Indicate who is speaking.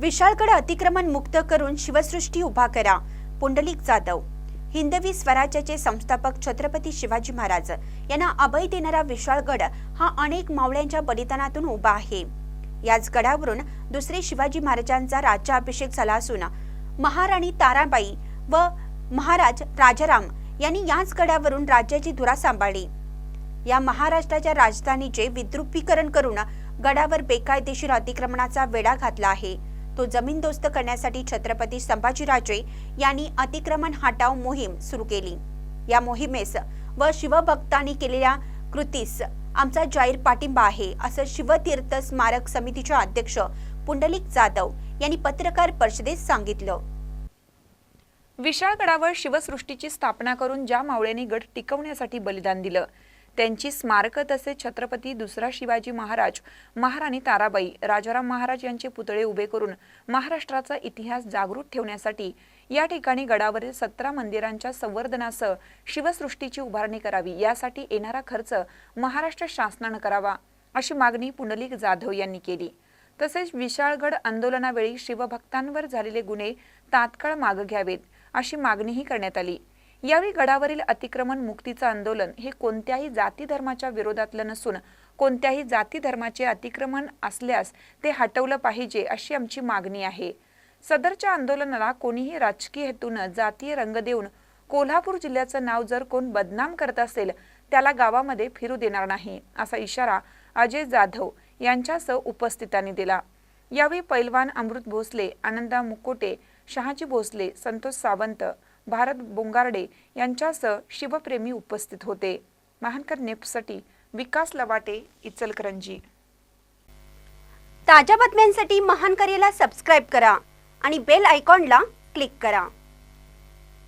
Speaker 1: विशाळकडे अतिक्रमण मुक्त करून शिवसृष्टी उभा करा. पुंडलिक जाधव. हिंदवी स्वराज्याचे संस्थापक छत्रपती शिवाजी महाराज यांना अभय देणारा विशाळगड हा अनेक मावळ्यांच्या बलिदानातून उभा आहे. याच गडावरून दुसरे शिवाजी महाराजांचा राज्याभिषेक झाला असून महाराणी ताराबाई व महाराज राजाराम यांनी याच गडावरून राज्याची धुरा सांभाळली. या महाराष्ट्राच्या राजधानीचे विद्रुपीकरण करून गडावर बेकायदेशीर अतिक्रमणाचा वेढा घातला आहे. तो जमीनदोस्त करण्यासाठी छत्रपती संभाजीराजे यांनी अतिक्रमण हटाव मोहीम सुरू केली. या मोहिमेस व शिवभक्तांनी केलेल्या कृतीस आमचा जाहीर पाठिंबा आहे असं शिवतीर्थ स्मारक समितीचे अध्यक्ष पुंडलिक जाधव यांनी पत्रकार परिषदेत सांगितलं.
Speaker 2: विशाळगडावर शिवसृष्टीची स्थापना करून ज्या मावळ्यांनी गड टिकवण्यासाठी बलिदान दिलं त्यांची स्मारकं तसेच छत्रपती दुसरा शिवाजी महाराज महाराणी ताराबाई राजाराम महाराज यांचे पुतळे उभे करून महाराष्ट्राचा इतिहास जागृत ठेवण्यासाठी या ठिकाणी गडावरील सतरा मंदिरांच्या संवर्धनासह शिवसृष्टीची उभारणी करावी. यासाठी येणारा खर्च महाराष्ट्र शासनानं करावा अशी मागणी पुंडलिक जाधव यांनी केली. तसेच विशाळगड आंदोलनावेळी शिवभक्तांवर झालेले गुन्हे तात्काळ मागे घ्यावेत अशी मागणीही करण्यात आली. यावेळी गडावरील अतिक्रमण मुक्तीचं आंदोलन हे कोणत्याही जाती धर्माच्या विरोधातलं नसून कोणत्याही जाती धर्माचे अतिक्रमण असल्यास ते हटवलं पाहिजे अशी आमची मागणी आहे. सदरच्या आंदोलनाला कोणीही राजकीय हेतूनं जातीय रंग देऊन कोल्हापूर जिल्ह्याचं नाव जर कोण बदनाम करत असेल त्याला गावामध्ये फिरू देणार नाही असा इशारा अजय जाधव यांच्यासह उपस्थितांनी दिला. यावेळी पैलवान अमृत भोसले आनंदा मुकोटे शहाजी भोसले संतोष सावंत भारत बोंगार्डे यांच्यासह शिवप्रेमी उपस्थित होते. महानकर नेपसाठी विकास लवाटे इचलकरंजी.
Speaker 1: ताज्या बातम्यांसाठी महानकरेला सबस्क्राईब करा आणि बेल आयकॉनला क्लिक करा.